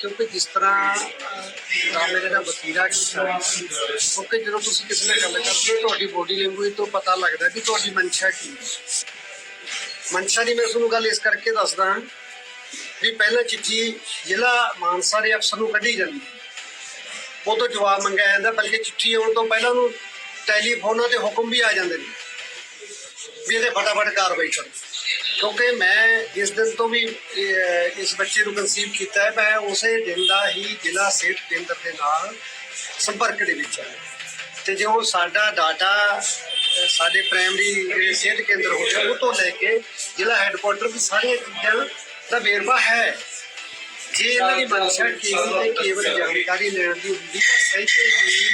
ਕਿਉਂਕਿ ਜਿਸ ਤਰ੍ਹਾਂ ਰਾਮ ਦਾ ਵਤੀਰਾ ਕੀਤਾ ਕਿਉਂਕਿ ਜਦੋਂ ਤੁਸੀਂ ਕਿਸੇ ਨਾਲ ਗੱਲ ਕਰਦੇ ਹੋ, ਤੁਹਾਡੀ ਬੋਡੀ ਲੈਂਗੁਏਜ ਤੋਂ ਪਤਾ ਲੱਗਦਾ ਕਿ ਤੁਹਾਡੀ ਮਨਸ਼ਾ ਕੀ ਹੈ। ਮਨਸ਼ਾ ਦੀ ਮੈਂ ਤੁਹਾਨੂੰ ਗੱਲ ਇਸ ਕਰਕੇ ਦੱਸਦਾ ਵੀ ਪਹਿਲਾਂ ਚਿੱਠੀ ਜ਼ਿਲ੍ਹਾ ਮਾਨਸਾ ਦੇ ਅਫਸਰ ਨੂੰ ਕੱਢੀ ਜਾਂਦੀ ਉਹ ਤੋਂ ਜਵਾਬ ਮੰਗਿਆ ਜਾਂਦਾ, ਬਲਕਿ ਚਿੱਠੀ ਆਉਣ ਤੋਂ ਪਹਿਲਾਂ ਉਹਨੂੰ ਟੈਲੀਫੋਨਾਂ ਤੇ ਹੁਕਮ ਵੀ ਆ ਜਾਂਦੇ ਨੇ ਵੀ ਇਹਦੇ ਫਟਾਫਟ ਕਾਰਵਾਈ ਕਰੋ। ਕਿਉਂਕਿ ਮੈਂ ਇਸ ਦਿਨ ਤੋਂ ਵੀ ਇਸ ਬੱਚੇ ਨੂੰ ਕਨਸੀਵ ਕੀਤਾ ਹੈ। ਮੈਂ ਉਸੇ ਦਿਨ ਦਾ ਹੀ ਜ਼ਿਲ੍ਹਾ ਸਿਹਤ ਕੇਂਦਰ ਦੇ ਨਾਲ ਸੰਪਰਕ ਦੇ ਵਿੱਚ ਹਾਂ ਤੇ ਜੋ ਸਾਡਾ ਡਾਟਾ ਸਾਡੇ ਪ੍ਰਾਇਮਰੀ ਸਿਹਤ ਕੇਂਦਰ ਹੋ ਗਿਆ ਉਹ ਤੋਂ ਲੈ ਕੇ ਜ਼ਿਲ੍ਹਾ ਹੈੱਡਕੁਆਟਰ ਦੀ ਸਾਰੀਆਂ ਚੀਜ਼ਾਂ ਦਾ ਵੇਰਵਾ ਹੈ। ਜੇ ਇਹਨਾਂ ਦੀ ਮਨਸ਼ਾ ਕੇਵਲ ਤੇ ਕੇਵਲ ਜਾਣਕਾਰੀ ਲੈਣ ਦੀ ਹੁੰਦੀ ਤਾਂ ਸਹੀ ਹੀ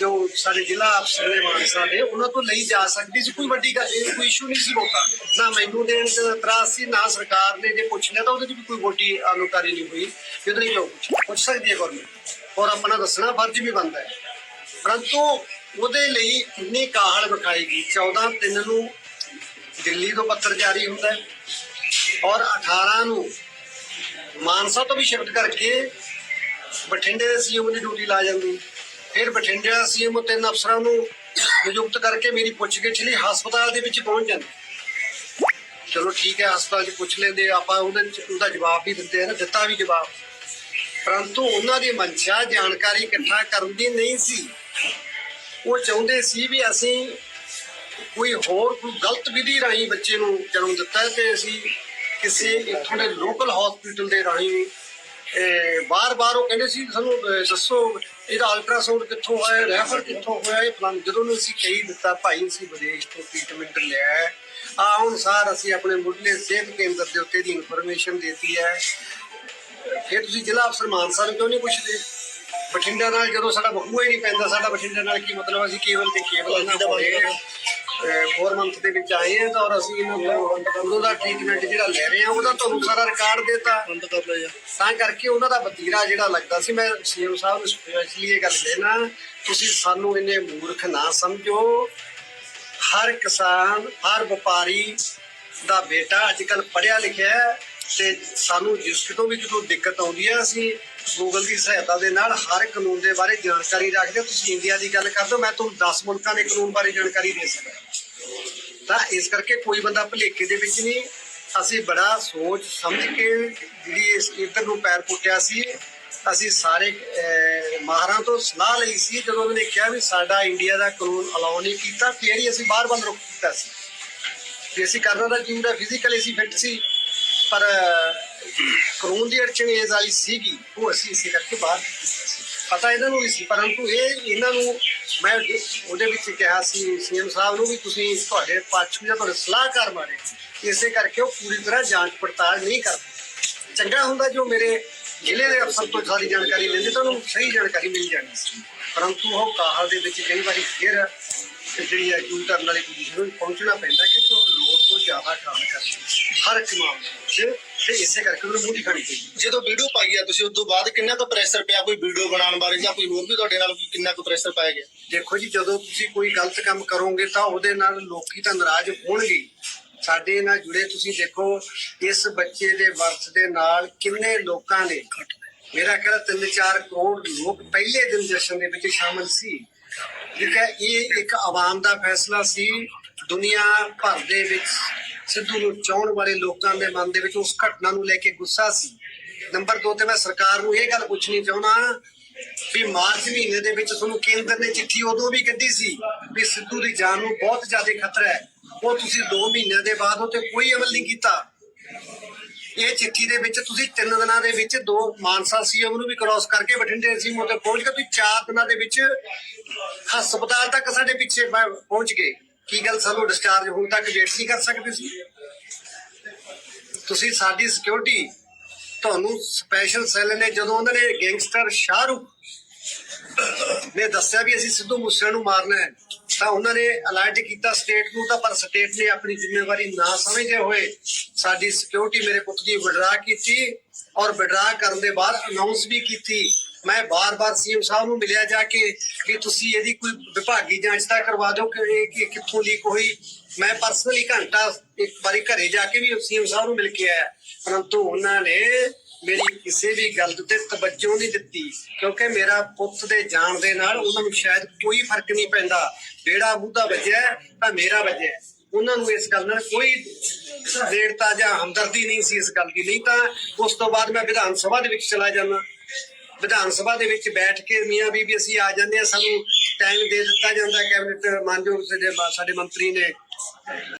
ਜੋ ਸਾਡੇ ਜ਼ਿਲ੍ਹਾ ਅਫਸਰ ਨੇ ਮਾਨਸਾ ਦੇ ਉਹਨਾਂ ਤੋਂ ਲਈ ਜਾ ਸਕਦੀ ਸੀ। ਕੋਈ ਵੱਡੀ ਗੱਲ, ਇਹ ਕੋਈ ਇਸ਼ੂ ਨਹੀਂ ਸੀ ਹੋਤਾ ਨਾ ਮੈਨੂੰ ਦੇਣ ਚ ਇਤਰਾਜ਼ ਸੀ, ਨਾ ਸਰਕਾਰ ਨੇ ਜੇ ਪੁੱਛ ਲਿਆ ਤਾਂ ਉਹਦੇ ਚ ਵੀ ਕੋਈ ਵੋਟੀ ਆਲੋਕਾਰੀ ਨਹੀਂ ਹੋਈ। ਜਦੋਂ ਨਹੀਂ ਲੋਕ ਪੁੱਛ ਪੁੱਛ ਸਕਦੀ ਹੈ ਗਵਰਨਮੈਂਟ ਔਰ ਆਪਣਾ ਦੱਸਣਾ, ਫਰਜ਼ ਵੀ ਬਣਦਾ ਹੈ। ਪਰੰਤੂ ਉਹਦੇ ਲਈ ਇੰਨੀ ਕਾਹਲ ਵਿਖਾਈ ਗਈ। 14 ਤਿੰਨ ਨੂੰ ਦਿੱਲੀ ਤੋਂ ਪੱਤਰ ਜਾਰੀ ਹੁੰਦਾ ਹੈ। ਔਰ 18 ਨੂੰ ਮਾਨਸਾ ਤੋਂ ਵੀ ਸ਼ਿਫਟ ਕਰਕੇ ਬਠਿੰਡੇ ਦੇ ਸੀਐਮ ਦੀ ਡਿਊਟੀ ਲਾ ਜਾਂਦੀ ਫਿਰ ਬਠਿੰਡੇ ਦਾ ਸੀਐਮ ਤਿੰਨ ਅਫਸਰਾਂ ਨੂੰ ਨਿਯੁਕਤ ਕਰਕੇ ਮੇਰੀ ਪੁੱਛਗਿੱਛ ਲਈ ਹਸਪਤਾਲ ਦੇ ਵਿੱਚ ਪਹੁੰਚ ਜਾਂਦੇ। ਚਲੋ ਠੀਕ ਹੈ, ਹਸਪਤਾਲ 'ਚ ਪੁੱਛ ਲੈਂਦੇ, ਆਪਾਂ ਉਹਦੇ ਉਹਦਾ ਜਵਾਬ ਵੀ ਦਿੰਦੇ ਆ ਨਾ, ਦਿੱਤਾ ਵੀ ਜਵਾਬ। ਪਰੰਤੂ ਉਹਨਾਂ ਦੀ ਮਨਸ਼ਾ ਜਾਣਕਾਰੀ ਇਕੱਠਾ ਕਰਨ ਦੀ ਨਹੀਂ ਸੀ। ਉਹ ਚਾਹੁੰਦੇ ਸੀ ਵੀ ਅਸੀਂ ਕੋਈ ਹੋਰ ਕੋਈ ਗਲਤ ਵਿਧੀ ਰਾਹੀਂ ਬੱਚੇ ਨੂੰ ਜਨਮ ਦਿੱਤਾ ਤੇ ਅਸੀਂ ਕਿਸੇ ਇੱਥੋਂ ਦੇ ਲੋਕਲ ਹਸਪੀਟਲ ਦੇ ਰਾਹੀਂ ਬਾਰ-ਬਾਰ ਉਹ ਕਹਿੰਦੇ ਸੀ, ਸਾਨੂੰ ਦੱਸੋ ਇਹਦਾ ਅਲਟਰਾਸਾਊਂਡ ਕਿੱਥੋਂ ਹੋਇਆ ਰੈਫਰ ਕਿੱਥੋਂ ਹੋਇਆ ਇਹ ਫਲਾਂ ਜਦੋਂ ਨੂੰ ਅਸੀਂ ਕਹੀ ਦਿੱਤਾ ਭਾਈ ਅਸੀਂ ਵਿਦੇਸ਼ ਤੋਂ ਟ੍ਰੀਟਮੈਂਟ ਲਿਆ ਹੈ। ਆ ਹੁਣ ਸਾਰ ਅਸੀਂ ਆਪਣੇ ਮੁੱਢਲੇ ਸਿਹਤ ਕੇਂਦਰ ਦੇ ਉੱਤੇ ਦੀ ਇਨਫੋਰਮੇਸ਼ਨ ਦੇਤੀ ਹੈ। ਫਿਰ ਤੁਸੀਂ ਜ਼ਿਲ੍ਹਾ ਅਫਸਰ ਮਾਨਸਾ ਨੂੰ ਕਿਉਂ ਨਹੀਂ ਪੁੱਛਦੇ? ਬਠਿੰਡਾ ਨਾਲ ਜਦੋਂ ਸਾਡਾ ਬਹੂਆ ਹੀ ਨਹੀਂ ਪੈਂਦਾ ਸਾਡਾ ਬਠਿੰਡਾ ਨਾਲ ਕੀ ਮਤਲਬ ਅਸੀਂ ਕੇਵਲ ਤੇ ਕੇਵਲ ਇਹਨਾਂ ਕੋਲੇ 4 ਮੰਥ ਦੇ ਵਿੱਚ ਆਏ ਹਾਂ ਤਾਂ ਔਰ ਅਸੀਂ ਇਹਨਾਂ ਤੋਂ ਉਦੋਂ ਦਾ ਟ੍ਰੀਟਮੈਂਟ ਜਿਹੜਾ ਲੈ ਰਹੇ ਹਾਂ ਉਹਦਾ ਤੁਹਾਨੂੰ ਸਾਰਾ ਰਿਕਾਰਡ ਦੇਤਾ। ਬੰਦ ਕਰ ਲਿਆ। ਤਾਂ ਕਰਕੇ ਉਹਨਾਂ ਦਾ ਵਤੀਰਾ ਜਿਹੜਾ ਲੱਗਦਾ ਸੀ ਮੈਂ ਸੀਐਮ ਸਾਹਿਬ ਨੂੰ ਸਪੈਸ਼ਲੀ ਇਹ ਗੱਲ ਕਹਿਣਾ ਤੁਸੀਂ ਸਾਨੂੰ ਇੰਨੇ ਮੂਰਖ ਨਾ ਸਮਝੋ। ਹਰ ਕਿਸਾਨ ਹਰ ਵਪਾਰੀ ਦਾ ਬੇਟਾ ਅੱਜ ਕੱਲ ਪੜਿਆ ਲਿਖਿਆ ਤੇ ਸਾਨੂੰ ਜਿਸ ਕਿਤੋਂ ਵੀ ਜਦੋਂ ਦਿੱਕਤ ਆਉਂਦੀ ਹੈ ਅਸੀਂ ਗੂਗਲ ਦੀ ਸਹਾਇਤਾ ਦੇ ਨਾਲ ਹਰ ਕਾਨੂੰਨ ਦੇ ਬਾਰੇ ਜਾਣਕਾਰੀ ਰੱਖਦੇ ਹੋ ਤੁਸੀਂ ਇੰਡੀਆ ਦੀ ਗੱਲ ਕਰਦੇ ਹੋ, ਮੈਂ ਤੁਹਾਨੂੰ 10 ਮੁਲਕਾਂ ਦੇ ਕਾਨੂੰਨ ਬਾਰੇ ਜਾਣਕਾਰੀ ਦੇ ਸਕਦਾ। ਤਾਂ ਇਸ ਕਰਕੇ ਕੋਈ ਬੰਦਾ ਭੁਲੇਖੇ ਦੇ ਵਿੱਚ ਨਹੀਂ, ਅਸੀਂ ਬੜਾ ਸੋਚ ਸਮਝ ਕੇ ਜਿਹੜੀ ਇਸ ਇੱਧਰ ਨੂੰ ਪੈਰ ਪੁੱਟਿਆ ਸੀ, ਅਸੀਂ ਸਾਰੇ ਮਾਹਰਾਂ ਤੋਂ ਸਲਾਹ ਲਈ ਸੀ, ਜਦੋਂ ਉਹਨਾਂ ਨੇ ਕਿਹਾ ਵੀ ਸਾਡਾ ਇੰਡੀਆ ਦਾ ਕਾਨੂੰਨ ਅਲਾਉ ਨਹੀਂ ਕੀਤਾ, ਫਿਰ ਹੀ ਅਸੀਂ ਬਾਹਰ ਬੰਦ ਰੁਕ ਕੀਤਾ ਸੀ। ਜੇ ਅਸੀਂ ਕਰਨਾ ਦਾ ਜੂਰਾ ਫਿਜ਼ੀਕਲੀ ਅਸੀਂ ਫਿੱਟ ਸੀ। ਪਰ ਕਾਨੂੰਨ ਦੀ ਅੜਚਣ ਇਸ ਵਾਲੀ ਸੀਗੀ, ਉਹ ਅਸੀਂ ਇਸੇ ਕਰਕੇ ਬਾਹਰ ਪਤਾ ਇਹਨਾਂ ਨੂੰ ਵੀ ਸੀ, ਪਰੰਤੂ ਇਹ ਇਹਨਾਂ ਨੂੰ ਮੈਂ ਉਹਦੇ- ਵਿੱਚ ਕਿਹਾ ਸੀ, ਸੀਐਮ ਸਾਹਿਬ ਨੂੰ ਵੀ ਤੁਸੀਂ ਤੁਹਾਡੇ ਪਾਛੂ ਜਾਂ ਤੁਹਾਡੇ ਸਲਾਹਕਾਰ ਮਾਰੇ, ਇਸੇ ਕਰਕੇ ਉਹ ਪੂਰੀ ਤਰ੍ਹਾਂ ਜਾਂਚ ਪੜਤਾਲ ਨਹੀਂ ਕਰਦੇ ਚੰਗਾ ਹੁੰਦਾ ਜੋ ਮੇਰੇ ਜ਼ਿਲ੍ਹੇ ਦੇ ਅਫਸਰ ਤੋਂ ਸਾਰੀ ਜਾਣਕਾਰੀ ਲੈਂਦੇ ਤਾਂ ਉਹਨੂੰ ਸਹੀ ਜਾਣਕਾਰੀ ਮਿਲ ਜਾਣੀ ਸੀ। ਪਰੰਤੂ ਉਹ ਕਾਹਲ ਦੇ ਵਿੱਚ ਕਈ ਵਾਰੀ ਫਿਰ ਜਿਹੜੀ ਹੈ ਯੂ ਟਰਨ ਵਾਲੀ ਪੋਜੀਸ਼ਨ ਨੂੰ ਪਹੁੰਚਣਾ ਪੈਂਦਾ ਕਿ ਉਹ ਲੋੜ ਤੋਂ ਜ਼ਿਆਦਾ ਕੰਮ ਕਰਦੇ ਹਰ ਇੱਕ ਮਾਮਲੇ ਵਿੱਚ ਤੇ ਇਸੇ ਕਰਕੇ ਉਹਨੂੰ ਮੂੰਹ ਦਿਖਾਣੀ ਚਾਹੀਦੀ ਜਦੋਂ ਵੀਡੀਓ ਪਾਈ ਆ ਤੁਸੀਂ ਉਸ ਤੋਂ ਬਾਅਦ ਕਿੰਨਾ ਕੁ ਪ੍ਰੈਸ਼ਰ ਪਿਆ ਕੋਈ ਵੀਡੀਓ ਬਣਾਉਣ ਬਾਰੇ ਜਾਂ ਕੋਈ ਹੋਰ ਵੀ ਤੁਹਾਡੇ ਨਾਲ ਕਿੰਨਾ ਕੁ ਪ੍ਰੈਸ਼ਰ ਪਾਇਆ ਗਿਆ? ਦੇਖੋ ਜੀ ਜਦੋਂ ਤੁਸੀਂ ਕੋਈ ਗਲਤ ਕੰਮ ਕਰੋਗੇ ਤਾਂ ਉਹਦੇ ਨਾਲ ਲੋਕੀ ਤਾਂ ਨਾਰਾਜ਼ ਹੋਣਗੇ। ਸਾਡੇ ਨਾਲ ਜੁੜੇ ਤੁਸੀਂ ਦੇਖੋ ਇਸ ਬੱਚੇ ਦੇ ਵਰਤ ਦੇ ਨਾਲ ਕਿੰਨੇ ਲੋਕਾਂ ਨੇ ਮੇਰਾ ਖਿਆਲ 3-4 ਕਰੋੜ ਲੋਕ ਪਹਿਲੇ ਦਿਨ ਜਸ਼ਨ ਦੇ ਵਿੱਚ ਸ਼ਾਮਲ ਸੀ। ਠੀਕ ਹੈ, ਇਹ ਇੱਕ ਆਵਾਮ ਦਾ ਫੈਸਲਾ ਸੀ, ਦੁਨੀਆ ਭਰ ਦੇ ਵਿੱਚ ਸਿੱਧੂ ਨੂੰ ਚਾਹਣ ਵਾਲੇ ਲੋਕਾਂ ਦੇ ਮਨ ਦੇ ਵਿੱਚ ਉਸ ਘਟਨਾ ਨੂੰ ਲੈ ਕੇ ਗੁੱਸਾ ਸੀ। ਨੰਬਰ 2 ਤੇ ਮੈਂ ਸਰਕਾਰ ਨੂੰ ਇਹ ਗੱਲ ਪੁੱਛਣੀ ਚਾਹੁੰਦਾ ਵੀ ਮਾਰਚ ਮਹੀਨੇ ਦੇ ਵਿੱਚ ਤੁਹਾਨੂੰ ਕੇਂਦਰ ਨੇ ਚਿੱਠੀ ਉਦੋਂ ਵੀ ਕੱਢੀ ਸੀ ਵੀ ਸਿੱਧੂ ਦੀ ਜਾਨ ਨੂੰ ਬਹੁਤ ਜ਼ਿਆਦਾ ਖਤਰਾ ਹੈ। ਉਹ ਤੁਸੀਂ 2 ਮਹੀਨਿਆਂ ਦੇ ਬਾਅਦ ਉਹ ਤੇ ਕੋਈ ਅਮਲ ਨਹੀਂ ਕੀਤਾ। ਇਹ ਚਿੱਠੀ ਦੇ ਵਿੱਚ ਤੁਸੀਂ ਤਿੰਨ ਦਿਨਾਂ ਦੇ ਵਿੱਚ ਦੋ ਮਾਨਸਾ ਸੀਐਮ ਨੂੰ ਵੀ ਕ੍ਰਾਸ ਕਰਕੇ ਬਠਿੰਡੇ ਸੀਐਮ ਉੱਤੇ ਪਹੁੰਚ ਕੇ ਤੁਸੀਂ 4 ਦਿਨਾਂ ਦੇ ਵਿੱਚ ਹਸਪਤਾਲ ਤੱਕ ਸਾਡੇ ਪਿੱਛੇ ਪਹੁੰਚ ਗਏ। ਕੀ ਗੱਲ ਸਾਨੂੰ ਡਿਸਚਾਰਜ ਹੋਣ ਤੱਕ ਵੇਟ ਨਹੀਂ ਕਰ ਸਕਦੇ ਸੀ? ਤੁਸੀਂ ਸਾਡੀ ਸਿਕਿਉਰਿਟੀ ਤੁਹਾਨੂੰ ਸਪੈਸ਼ਲ ਸੈੱਲ ਨੇ, ਜਦੋਂ ਉਹਨਾਂ ਨੇ ਗੈਂਗਸਟਰ ਸ਼ਾਹਰੁਖ ਨੇ ਦੱਸਿਆ ਵੀ ਅਸੀਂ ਸਿੱਧੂ ਮੂਸੇ ਨੂੰ ਮਾਰਨਾ ਹੈ ਤਾਂ ਉਹਨਾਂ ਨੇ ਅਲਰਟ ਕੀਤਾ ਸਟੇਟ ਨੂੰ ਤਾਂ, ਪਰ ਸਟੇਟ ਨੇ ਆਪਣੀ ਜ਼ਿੰਮੇਵਾਰੀ ਨਾ ਸਮਝਦੇ ਹੋਏ। ਸਾਡੀ ਸਿਕਿਉਰਿਟੀ ਮੇਰੇ ਪੁੱਤ ਦੀ ਵਿਡਰਾ ਕੀਤੀ ਔਰ ਵਿਡਰਾ ਕਰਨ ਦੇ ਬਾਅਦ ਅਨਾਉਂਸ ਵੀ ਕੀਤੀ। ਮੈਂ ਬਾਰ-ਬਾਰ ਸੀਐਮ ਸਾਹਿਬ ਨੂੰ ਮਿਲਿਆ ਜਾ ਕੇ ਕਿ ਤੁਸੀਂ ਇਹਦੀ ਕੋਈ ਵਿਭਾਗੀ ਜਾਂਚ ਤਾਂ ਕਰਵਾ ਦਿਓ ਕਿ ਇਹ ਕਿੱਥੋਂ ਲੀਕ ਹੋਈ। ਮੈਂ ਪਰਸਨਲੀ ਘੰਟਾ ਇੱਕ ਵਾਰੀ ਘਰੇ ਜਾ ਕੇ ਵੀ ਸੀਐਮ ਸਾਹਿਬ ਨੂੰ ਮਿਲ ਕੇ ਆਇਆ। ਪਰੰਤੂ ਉਹਨਾਂ ਨੇ ਮੇਰੀ ਕਿਸੇ ਵੀ ਗੱਲ ਦੇ ਤਵੱਜੋ ਨਹੀਂ ਦਿੱਤੀ, ਕਿਉਂਕਿ ਮੇਰਾ ਪੁੱਤ ਦੇ ਜਾਣ ਦੇ ਨਾਲ ਉਹਨਾਂ ਨੂੰ ਸ਼ਾਇਦ ਕੋਈ ਫ਼ਰਕ ਨਹੀਂ ਪੈਂਦਾ। ਜਿਹੜਾ ਮੁੱਦਾ ਵੱਜਿਆ, ਤਾਂ ਮੇਰਾ ਵੱਜਿਆ। ਉਹਨਾਂ ਨੂੰ ਇਸ ਗੱਲ ਨਾਲ ਕੋਈ ਨੇੜਤਾ ਜਾਂ ਹਮਦਰਦੀ ਨਹੀਂ ਸੀ ਇਸ ਗੱਲ ਦੀ। ਨਹੀਂ ਤਾਂ ਉਸ ਤੋਂ ਬਾਅਦ ਮੈਂ ਵਿਧਾਨ ਸਭਾ ਦੇ ਵਿੱਚ ਚਲਾ ਜਾਂਦਾ। ਵਿਧਾਨ ਸਭਾ ਦੇ ਵਿੱਚ ਬੈਠ ਕੇ ਮੀਆਂ ਬੀਬੀ ਅਸੀਂ ਆ ਜਾਂਦੇ ਆ ਸਾਨੂੰ ਟਾਈਮ ਦੇ ਦਿੱਤਾ ਜਾਂਦਾ। ਕੈਬਨਿਟ ਮਾਨਯੋਗ ਸਾਡੇ ਮੰਤਰੀ ਨੇ।